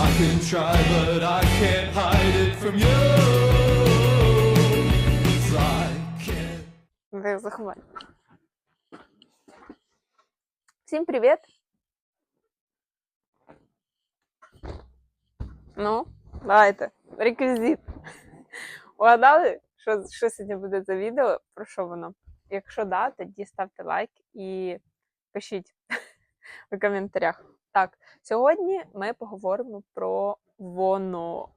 I can try, but I can't hide it from you. Всім привіт! Ну, давайте. Реквізит. Угадали, що, сьогодні буде за відео? Про що воно? Якщо да, тоді ставте лайк і пишіть в коментарях. Так, сьогодні ми поговоримо про воно.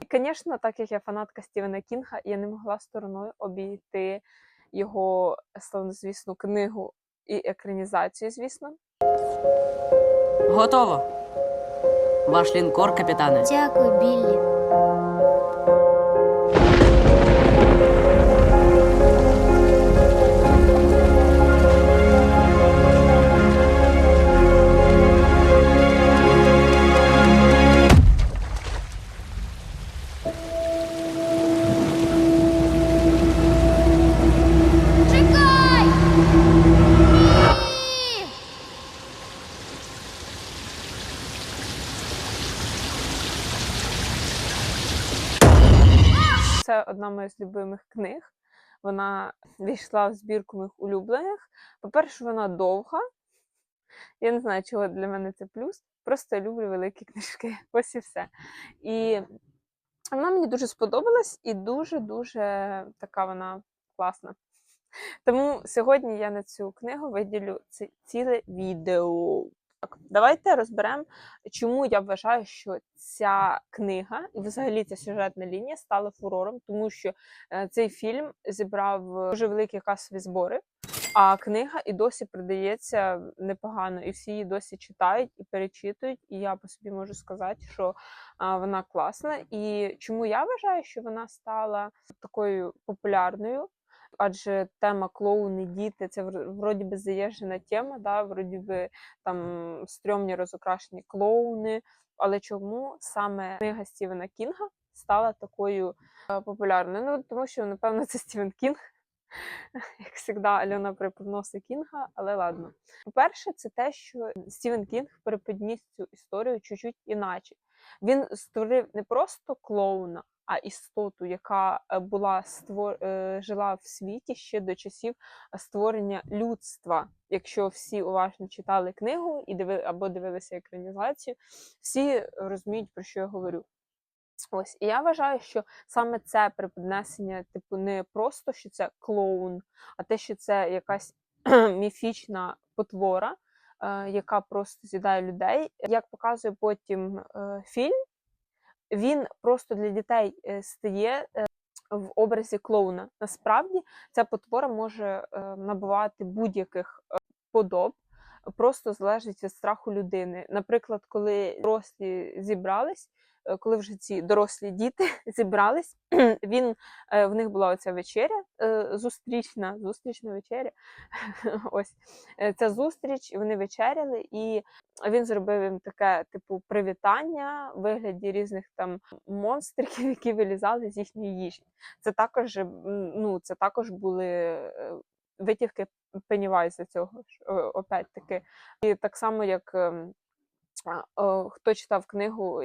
І, звісно, так як я фанатка Стівена Кінга, я не могла стороною обійти його славнозвісну книгу і екранізацію, звісно. Готово. Ваш лінкор, капітане. Дякую, Біллі. Одна моя з любимих книг. Вона війшла в збірку моїх улюблених. По-перше, вона довга. Я не знаю, чого для мене це плюс. Просто я люблю великі книжки. Ось і все. І вона мені дуже сподобалась і дуже-дуже така вона класна. Тому сьогодні я на цю книгу виділю ці- ціле відео. Так, давайте розберемо, чому я вважаю, що ця книга і взагалі ця сюжетна лінія стала фурором, тому що е, цей фільм зібрав дуже великі касові збори, а книга і досі продається непогано, і всі її досі читають і перечитують. І я по собі можу сказати, що вона класна. І чому я вважаю, що вона стала такою популярною? Адже тема клоуни, діти це вр- вроді би заїжджена тема, да? вроді би там стрьомні розукрашені клоуни. Але чому саме книга Стівена Кінга стала такою е, популярною? Ну тому що напевно це Стівен Кінг. Як завжди, Альона приподносить Кінга, але ладно. По-перше, це те, що Стівен Кінг переподніс цю історію чуть-чуть іначе. Він створив не просто клоуна, а істоту, яка е, була створ... е, жила в світі ще до часів створення людства. Якщо всі уважно читали книгу і диви... або дивилися екранізацію, всі розуміють, про що я говорю. Ось, і я вважаю, що саме це припіднесення, типу, не просто що це клоун, а те, що це якась міфічна потвора, е, яка просто з'їдає людей. Як показує потім е, фільм, він просто для дітей е, стає е, в образі клоуна. Насправді ця потвора може е, набувати будь-яких подоб. Просто залежить від страху людини. Наприклад, коли дорослі зібрались, коли вже ці дорослі діти зібрались, він е, в них була оця вечеря, е, зустрічна, зустрічна вечеря. Ось е, ця зустріч, вони вечеряли, і він зробив їм таке, типу, привітання в вигляді різних там монстриків, які вилізали з їхньої їжі. Це також, ну, це також були е, витівки Пеннівайза цього ж, е, опять-таки. І так само, як ем, хто читав книгу,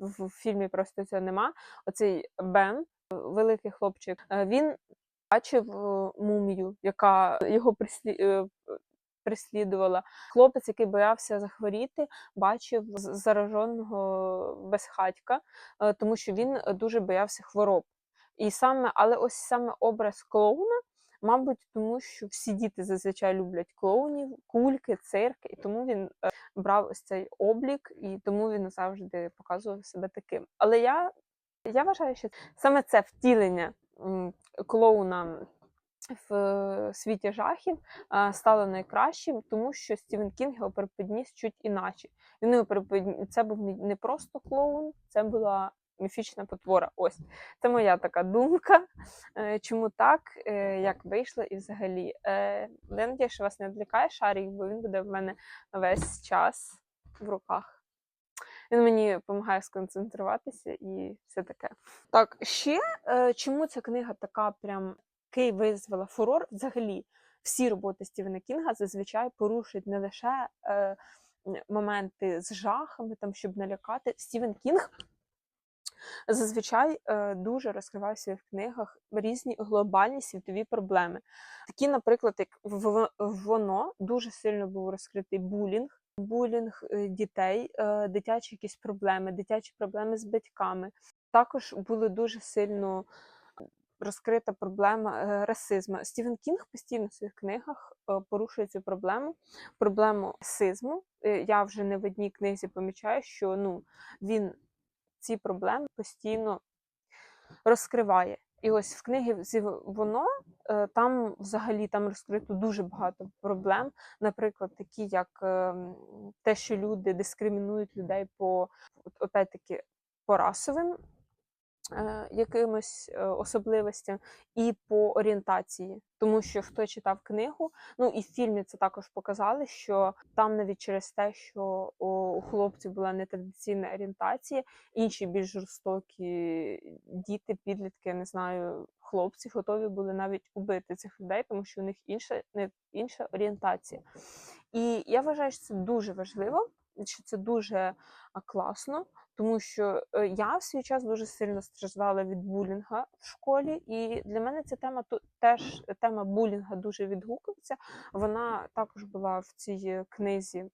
в фільмі просто цього нема. Оцей Бен, великий хлопчик, е, він бачив е, мумію, яка його е, прислідувала. Хлопець, який боявся захворіти, бачив зараженого безхатька, тому що він дуже боявся хвороб. І саме, але ось саме образ клоуна, мабуть, тому що всі діти зазвичай люблять клоунів, кульки, цирки, і тому він брав ось цей облік, і тому він завжди показував себе таким. Але я, я вважаю, що саме це втілення клоуна в світі жахів стало найкращим, тому що Стівен Кінг його переподніс чуть іначе. Він його переподні... Це був не просто клоун, це була міфічна потвора. Ось це моя така думка. Е, Чому так, е, як вийшло і взагалі. Е, Я надію, що вас не відлікає шарик, бо він буде в мене весь час в руках. Він мені допомагає сконцентруватися і все таке. Так, ще чому ця книга така прям який визвала фурор взагалі? всі роботи Стівена Кінга зазвичай порушують не лише е, моменти з жахами, там, щоб налякати. Стівен Кінг зазвичай е, дуже розкриває в книгах різні глобальні світові проблеми. Такі, наприклад, як в- воно дуже сильно був розкритий булінг, булінг е, дітей, е, дитячі якісь проблеми, дитячі проблеми з батьками. Також були дуже сильно розкрита проблема расизму. Стівен Кінг постійно в своїх книгах порушує цю проблему, проблему расизму. Я вже не в одній книзі помічаю, що ну, він ці проблеми постійно розкриває. І ось в книгі воно е, там взагалі там розкрито дуже багато проблем, наприклад, такі як е, те, що люди дискримінують людей по опять-таки по расовим якимось е, особливостям і по орієнтації. Тому що хто читав книгу, ну і в фільмі це також показали, що там навіть через те, що у хлопців була нетрадиційна орієнтація, інші більш жорстокі діти, підлітки, не знаю, хлопці готові були навіть убити цих людей, тому що у них інша, не, інша орієнтація. І я вважаю, що це дуже важливо, що це дуже класно, тому що е, я в свій час дуже сильно страждала від булінга в школі, і для мене ця тема теж тема булінга дуже відгукується. Вона також була в цій книзі.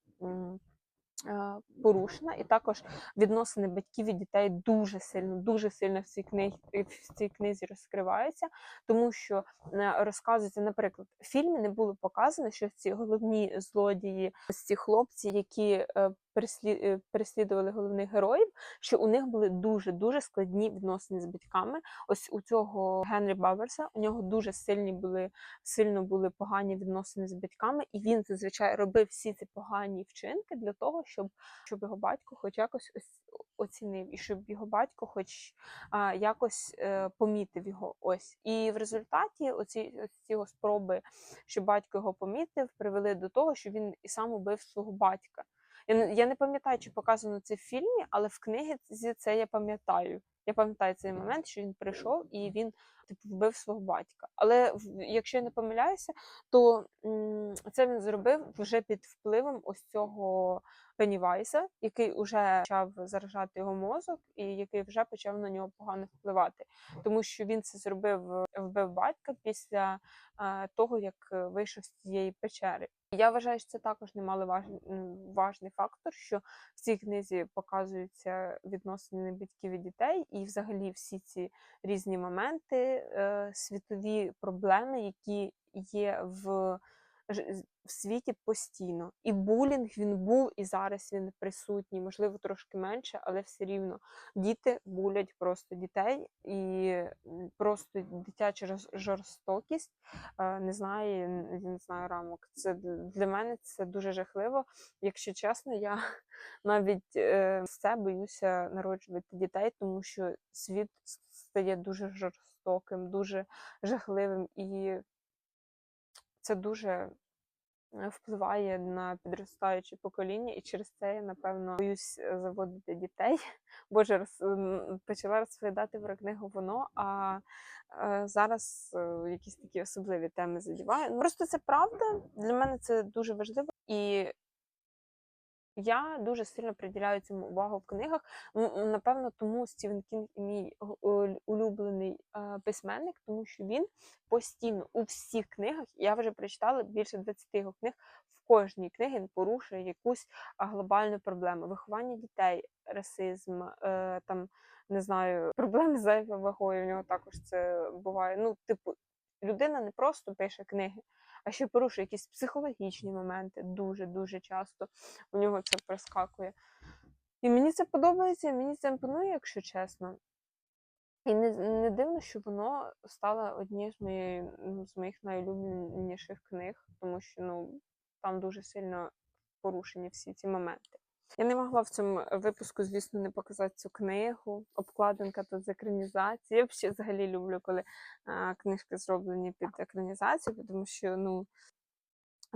е, Порушена, і також відносини батьків і дітей дуже сильно, дуже сильно в цій книзі, в цій книзі розкриваються, тому що е, розказується, наприклад, в фільмі не було показано, що ці головні злодії, ці хлопці, які е, е, переслідували головних героїв, що у них були дуже дуже складні відносини з батьками. Ось у цього Генрі Баверса у нього дуже сильні були сильно були погані відносини з батьками, і він зазвичай робив всі ці погані вчинки для того, щоб, щоб його батько хоч якось ось оцінив, і щоб його батько, хоч а, якось е, помітив його. Ось і в результаті оці, оці його спроби, що батько його помітив, привели до того, що він і сам убив свого батька. Я не, пам'ятаю, чи показано це в фільмі, але в книгі це я пам'ятаю. Я пам'ятаю цей момент, що він прийшов і він типу вбив свого батька. Але якщо я не помиляюся, то це він зробив вже під впливом ось цього Пеннівайса, який вже почав заражати його мозок, і який вже почав на нього погано впливати, тому що він це зробив, е, вбив батька після е, того, як е, вийшов з цієї печери. Я вважаю, що це також немаловажний важний фактор, що в цій книзі показуються відносини батьків і дітей, і взагалі всі ці різні моменти, е, світові проблеми, які є в, в світі постійно. І булінг він був, і зараз він присутній, можливо, трошки менше, але все рівно діти булять просто дітей, і просто дитяча жорстокість е, не знає, н- не знаю рамок. Це для мене це дуже жахливо. Якщо чесно, я навіть е, все боюся народжувати дітей, тому що світ стає дуже жорстоким, дуже жахливим, і це дуже е, впливає на підростаюче покоління, і через це я напевно боюсь е, заводити дітей. Боже, роз, почала розповідати про книгу воно, а е, зараз якісь такі особливі теми задіваю. Ну, просто це правда. Для мене це дуже важливо. І я дуже сильно приділяю цьому увагу в книгах. Напевно, тому Стівен Кінг мій улюблений е, письменник, тому що він постійно у всіх книгах, я вже прочитала більше 20 його книг. В кожній книгі порушує якусь глобальну проблему: виховання дітей, расизм, е, там не знаю, проблеми зайвою вагою. У нього також це буває. Ну, типу, людина не просто пише книги, а ще порушує якісь психологічні моменти дуже дуже часто у нього це проскакує. І мені це подобається, мені це імпонує, якщо чесно. І не, не дивно, що воно стало однією з, моєї, з моїх найулюбленіших книг, тому що ну, там дуже сильно порушені всі ці моменти. Я не могла в цьому випуску, звісно, не показати цю книгу. Обкладинка тут з екранізації. Я взагалі взагалі люблю, коли а, книжки зроблені під екранізацію, тому що ну,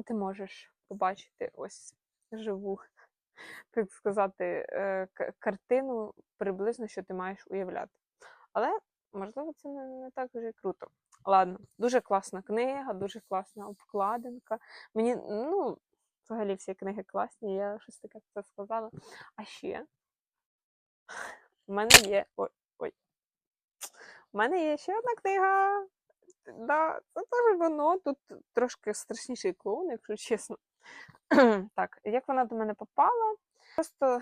ти можеш побачити ось живу, так сказати, е, картину приблизно, що ти маєш уявляти. Але, можливо, це не, не так вже круто. Ладно, дуже класна книга, дуже класна обкладинка. Мені, ну, взагалі всі книги класні, я щось таке це сказала. А ще в мене є. Ой, ой. У мене є ще одна книга. Да, це теж воно. Тут трошки страшніший клоун, якщо чесно. так, як вона до мене попала? Просто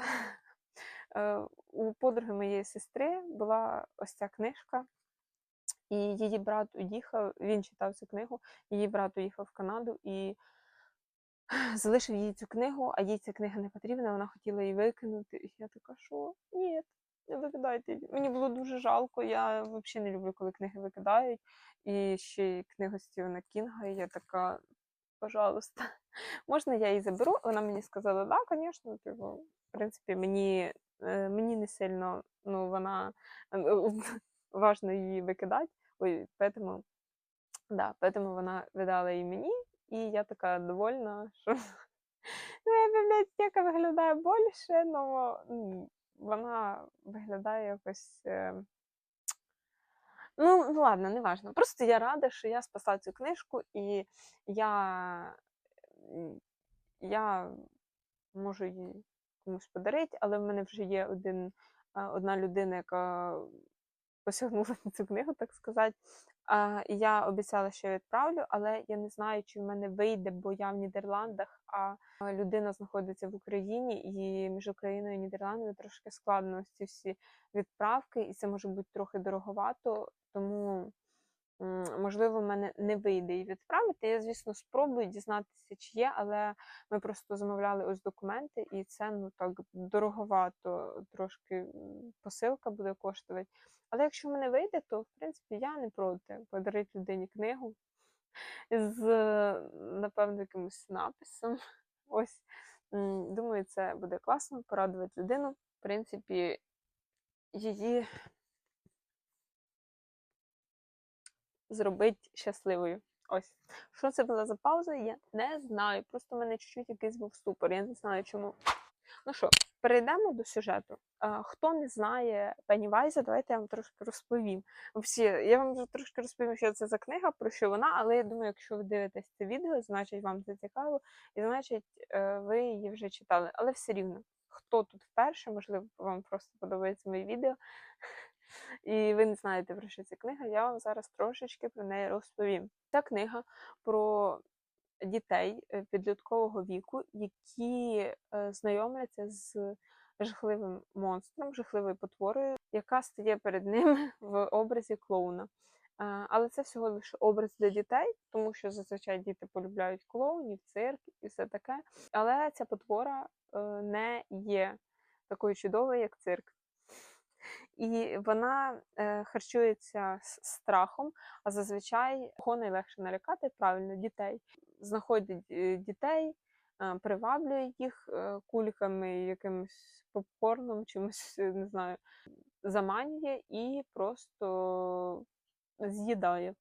е, у подруги моєї сестри була ось ця книжка. І її брат уїхав, він читав цю книгу, її брат уїхав в Канаду і залишив їй цю книгу, а їй ця книга не потрібна, вона хотіла її викинути. І я така, що ні, не викидайте. її». Мені було дуже жалко. Я взагалі не люблю, коли книги викидають. І ще й книгу Стівена Кінга, і я така, пожалуйста, можна я її заберу? Вона мені сказала, да, звісно, в принципі, мені, е, мені не сильно, ну, вона важно її викидати. Ой, поэтому, да, поэтому вона видала її мені, і я така довольна, що моя бібліотека виглядає більше, але вона виглядає якось. Ну, ну ладно, не важно. Просто я рада, що я спасла цю книжку, і я, я можу її комусь подарити, але в мене вже є один, одна людина, яка посягнула на цю книгу, так сказати. Я обіцяла, що відправлю, але я не знаю, чи в мене вийде, бо я в Нідерландах, а людина знаходиться в Україні, і між Україною і Нідерландами трошки складно ці всі відправки, і це може бути трохи дороговато, тому можливо, в мене не вийде її відправити. Я, звісно, спробую дізнатися, чи є, але ми просто замовляли ось документи, і це ну так дороговато трошки посилка буде коштувати. Але якщо в мене вийде, то в принципі я не проти подарити людині книгу з, напевно, якимось написом. Ось, думаю, це буде класно, порадувати людину. В принципі, її зробить щасливою. Ось. Що це була за пауза, я не знаю. Просто в мене чуть-чуть якийсь був ступор, я не знаю чому. Ну що, перейдемо до сюжету. Хто не знає Пеннівайза, давайте я вам трошки розповім. Всі, я вам вже трошки розповім, що це за книга, про що вона, але я думаю, якщо ви дивитесь це відео, значить вам це цікаво, і значить е, ви її вже читали. Але все рівно, хто тут вперше, можливо, вам просто подобається моє відео, і ви не знаєте, про що ця книга, я вам зараз трошечки про неї розповім. Ця книга про дітей е, підліткового віку, які е, знайомляться з жахливим монстром, жахливою потворою, яка стає перед ними в образі клоуна. Е, Але це всього лише образ для дітей, тому що зазвичай діти полюбляють клоунів, цирк і все таке. Але ця потвора не є такою чудовою, як цирк. І вона е, харчується с- страхом, а зазвичай кого найлегше налякати правильно дітей. Знаходить е, дітей, е, приваблює їх кульками, якимось попкорном, чимось, не знаю, заманює і просто з'їдає.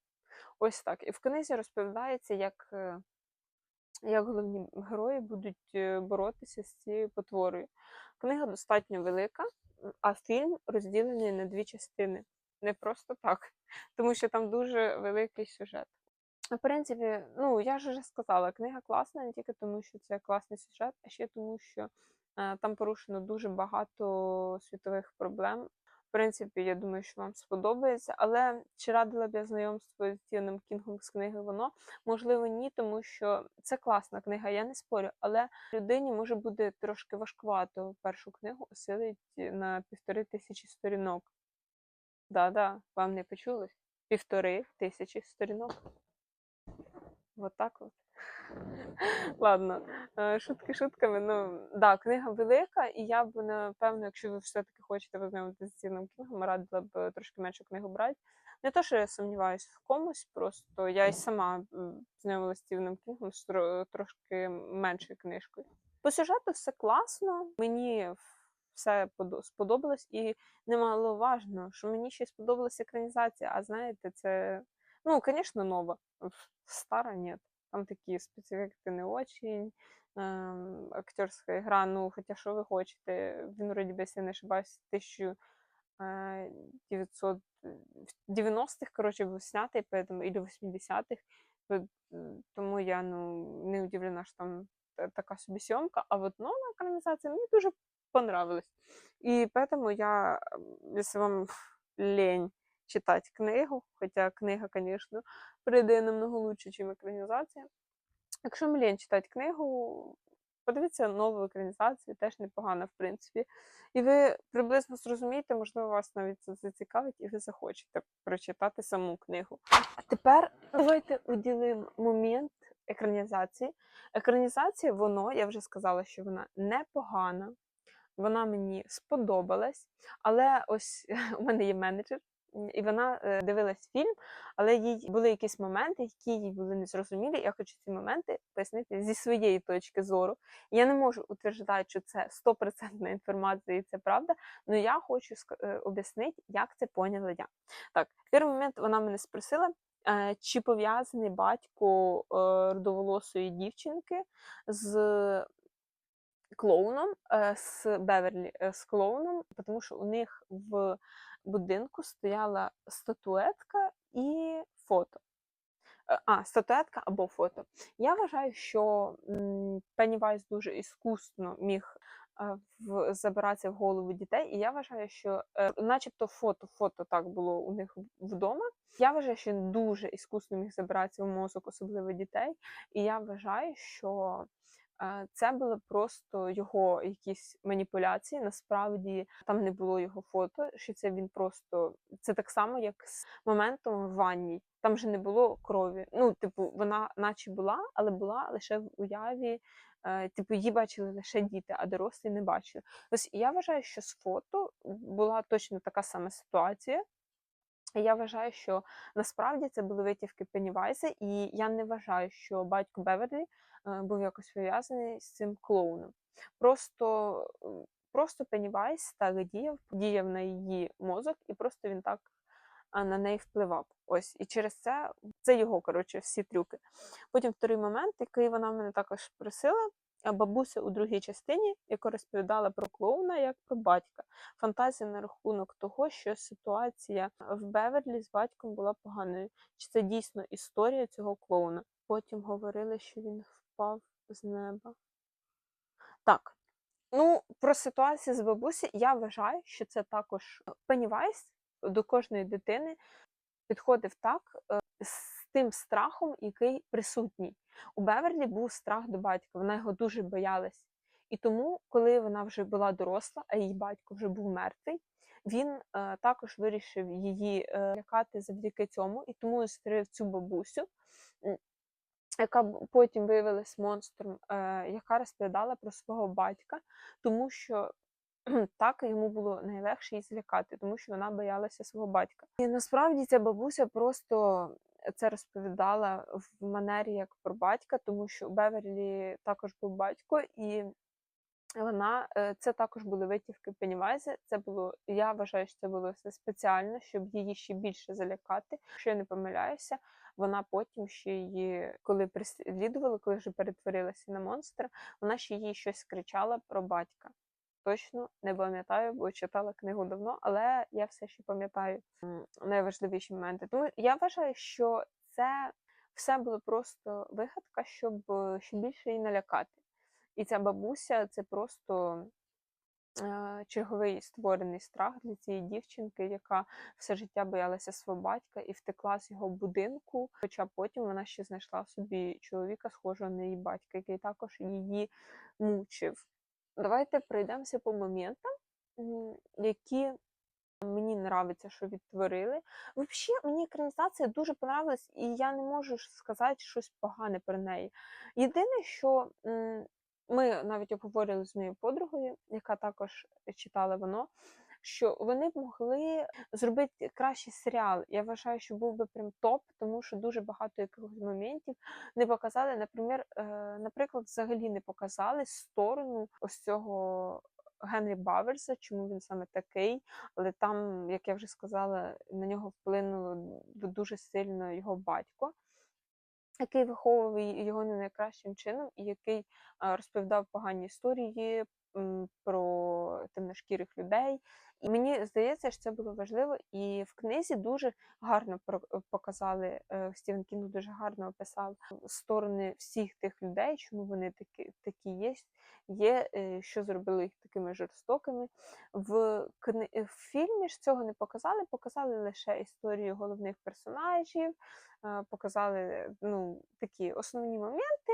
Ось так. І в книзі розповідається, як, як головні герої будуть боротися з цією потворою. Книга достатньо велика, а фільм розділений на дві частини. Не просто так, тому що там дуже великий сюжет. В принципі, ну я ж вже сказала, книга класна не тільки тому, що це класний сюжет, а ще тому, що е, там порушено дуже багато світових проблем. В принципі, я думаю, що вам сподобається. Але чи радила б я знайомство з Стівеном Кінгом з книги воно? Можливо, ні, тому що це класна книга, я не спорю, але людині може бути трошки важкувато першу книгу осилить на півтори тисячі сторінок. Да-да, вам не почулось? Півтори тисячі сторінок. Вот так от. Ладно, е, шутки шутками. Ну, да, книга велика, і я б, напевно, якщо ви все-таки хочете познайомитися з цінним книгом, радила б трошки меншу книгу брати. Не то, що я сумніваюся в комусь, просто я й сама знайомилася з Стівеном Кінгом з трошки меншою книжкою. По сюжету все класно, мені все сподобалось, і немаловажно, що мені ще сподобалася екранізація. А знаєте, це, ну, звісно, нова. Стара ні. Там такі спецефекти не очень. Ем, актерська гра, ну, хоча що ви хочете, він вроді би, якщо я не ошибаюсь, е, 900 в 90-х, коротше, був снятий, поэтому, или 80-х. Тому я ну, не удивлена, що там така собі сьомка. А от нова екранізація мені дуже понравилась. І поэтому я, якщо вам лень читати книгу, хоча книга, звісно, прийде намного лучше, ніж екранізація. Якщо лень читати книгу, подивіться нову екранізацію, теж непогана, в принципі. І ви приблизно зрозумієте, можливо, вас навіть це зацікавить, і ви захочете прочитати саму книгу. А тепер давайте уділимо момент екранізації. Екранізація, воно, я вже сказала, що вона непогана, вона мені сподобалась, але ось у мене є менеджер, і вона е, дивилась фільм, але їй були якісь моменти, які їй були незрозумілі. Я хочу ці моменти пояснити зі своєї точки зору. Я не можу утверждати, що це стопроцентна інформація і це правда, але я хочу е, об'яснити, як це поняла я. Так, перший момент вона мене спросила, е, чи пов'язаний батько родоволосої дівчинки з клоуном, з Беверлі з клоуном, тому що у них в будинку стояла статуетка і фото. Е, А, статуетка або фото. Я вважаю, що м, Пеннівайз дуже іскусно міг е, забиратися в голову дітей, і я вважаю, що, е, начебто, фото, фото так було у них вдома. Я вважаю, що він дуже іскусно міг забиратися в мозок, особливо дітей. І я вважаю, що це були просто його якісь маніпуляції. Насправді там не було його фото, що це він просто це так само, як з моментом в ванній. Там же не було крові. Ну, типу, вона наче була, але була лише в уяві. Е, типу, її бачили лише діти, а дорослі не бачили. Ось я вважаю, що з фото була точно така сама ситуація. Я вважаю, що насправді це були витівки Пеннівайза, і я не вважаю, що батько Беверлі е, був якось пов'язаний з цим клоуном. Просто, е, просто Пеннівайз так діяв, діяв на її мозок, і просто він так на неї впливав. Ось, і через це це його, коротше, всі трюки. Потім вторий момент, який вона мене також просила. Бабуся у другій частині, яка розповідала про клоуна як про батька. Фантазія на рахунок того, що ситуація в Беверлі з батьком була поганою. Чи це дійсно історія цього клоуна? Потім говорили, що він впав з неба. Так. Ну, про ситуацію з бабусі я вважаю, що це також Пеннівайз до кожної дитини підходив так е, з тим страхом, який присутній. У Беверлі був страх до батька, вона його дуже боялась. І тому, коли вона вже була доросла, а її батько вже був мертвий, він е, також вирішив її е, лякати завдяки цьому, і тому створив цю бабусю, яка потім виявилась монстром, е, яка розповідала про свого батька, тому що так йому було найлегше її злякати, тому що вона боялася свого батька. І насправді ця бабуся просто це розповідала в манері як про батька, тому що у Беверлі також був батько, і вона е, це також були витівки Пеннівайза. Це було, я вважаю, що це було все спеціально, щоб її ще більше залякати. Якщо я не помиляюся, вона потім ще її, коли переслідували, коли вже перетворилася на монстра, вона ще їй щось кричала про батька. Точно не пам'ятаю, бо читала книгу давно, але я все ще пам'ятаю найважливіші моменти. Тому я вважаю, що це все було просто вигадка, щоб е, ще більше її налякати. І ця бабуся це просто е, черговий створений страх для цієї дівчинки, яка все життя боялася свого батька і втекла з його будинку. Хоча потім вона ще знайшла собі чоловіка, схожого на її батька, який також її мучив. Давайте пройдемося по моментам, які мені нравиться, що відтворили. Взагалі, мені екранізація дуже понравилась, і я не можу сказати щось погане про неї. Єдине, що ми навіть обговорили з моєю подругою, яка також читала воно, що вони б могли зробити кращий серіал. Я вважаю, що був би прям топ, тому що дуже багато якихось моментів не показали. Наприклад, е, наприклад, взагалі не показали сторону ось цього. Генрі Баверса, чому він саме такий, але там, як я вже сказала, на нього вплинуло дуже сильно його батько, який виховував його не найкращим чином, і який розповідав погані історії про темношкірих людей, І мені здається, що це було важливо, і в книзі дуже гарно про- показали е, Стівен Кінг дуже гарно описав сторони всіх тих людей, чому вони такі, такі є, є, е, що зробило їх такими жорстокими. В, кни... в фільмі ж цього не показали, показали лише історію головних персонажів, е, показали ну, такі основні моменти.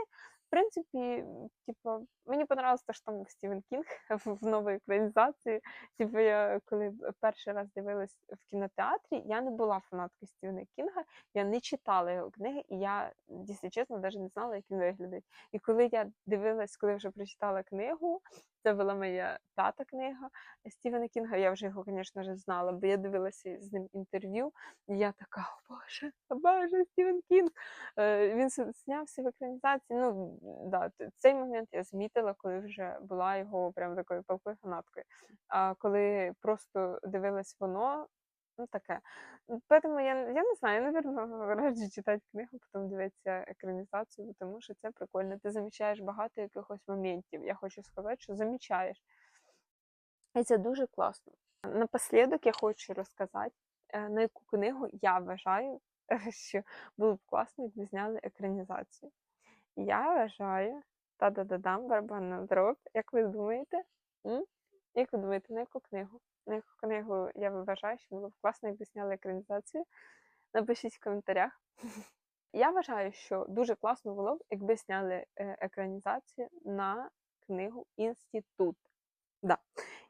Принципі, типу, мені понравилось те, що там Стівен Кінг в новій екранізації. Типу, я коли перший раз дивилась в кінотеатрі, я не була фанаткою Стівена Кінга, я не читала його книги, і я, якщо чесно, навіть не знала, як він виглядить. І коли я дивилась, коли вже прочитала книгу, це була моя п'ята книга Стівена Кінга. Я вже його, звісно знала, бо я дивилася з ним інтерв'ю, і я така, о Боже, о Боже, Стівен Кінг. Е, Він знявся в екранізації. Ну, да, цей момент я змітила, коли вже була його прям такою палкою фанаткою. А коли просто дивилась воно, ну таке. Поэтому я, я не знаю, я, напевно, раджу читати книгу, потім дивитися екранізацію, тому що це прикольно. Ти замічаєш багато якихось моментів. Я хочу сказати, що замічаєш. І це дуже класно. Напослідок я хочу розказати, е, на яку книгу я вважаю, що було б класно, якби зняли екранізацію. Я вважаю, та-да-да-дам, барабанна дроб. Як ви думаєте? М? Як ви думаєте, на яку книгу? Яку книгу я вважаю, що було б класно, якби зняли екранізацію? Напишіть в коментарях. Я вважаю, що дуже класно було б, якби зняли е, екранізацію на книгу Інститут. Да.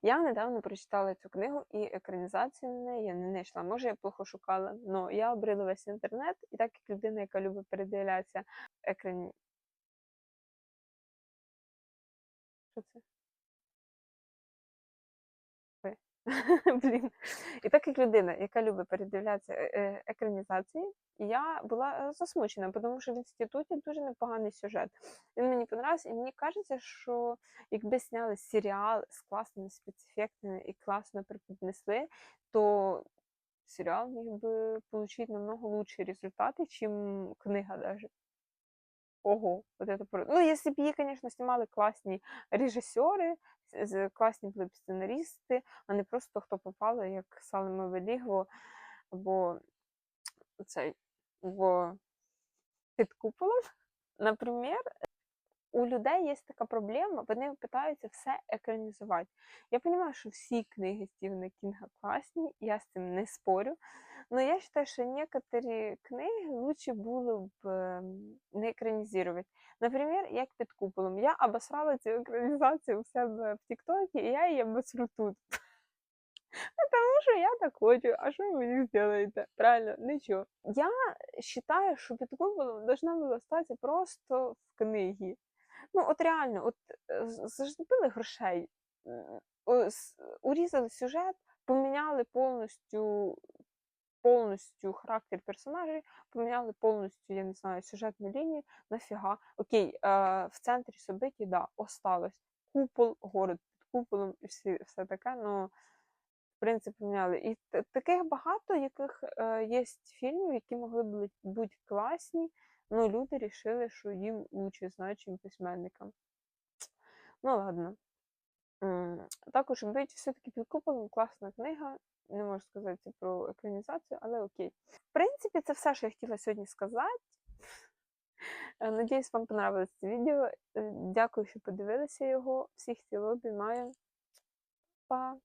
Я недавно прочитала цю книгу і екранізацію на неї я не знайшла. Може, я плохо шукала, але я обрила весь інтернет, і так як людина, яка любить передивлятися екрані. Що це? Блін. І так як людина, яка любить передивлятися е- е, екранізації, я була е, засмучена, тому що в інституті дуже непоганий сюжет. Він мені подобався, і мені кажеться, що якби зняли серіал з класними спецефектами і класно преподнесли, то серіал міг би отримати намного лучші результати, чим книга даже. Ого, вот это. Ну, если б її, звісно, знімали класні режисери, класні були б сценаристи, а не просто хто попало, як Салема Веліго, або цей в під куполом. Наприклад, у людей є така проблема, вони питаються все екранізувати. Я розумію, що всі книги Стівена Кінга класні, я з цим не спорю. Але я вважаю, що некоторі книги лучше було б ем, не екранізувати. Наприклад, як під куполом. Я обосрала цю екранізацію у себе в Тіктокі, і я її обосру тут. Тому що я так хочу. А що ви мені зробите? Правильно, нічого. Я вважаю, що під куполом должна була стати просто в книгі. Ну, от реально, от е, грошей, м, о, с- урізали сюжет, поміняли повністю, повністю характер персонажей, поміняли повністю, я не знаю, сюжетну лінію. Нафіга. Окей, е, в центрі собиті, да, осталось. Купол, город під куполом і всі, все таке, ну, в принципі, поміняли. І таких багато, яких е, є фільмів, які могли б бути класні, але люди вирішили, що їм лучше знати, чим письменникам. Ну ладно. Також бить все-таки під куполом класна книга. Не можу сказати про екранізацію, але окей. В принципі, це все, що я хотіла сьогодні сказати. Е, Надіюсь, вам понравилось це відео. Е, Дякую, що подивилися його. Всіх цілу обіймаю. Па!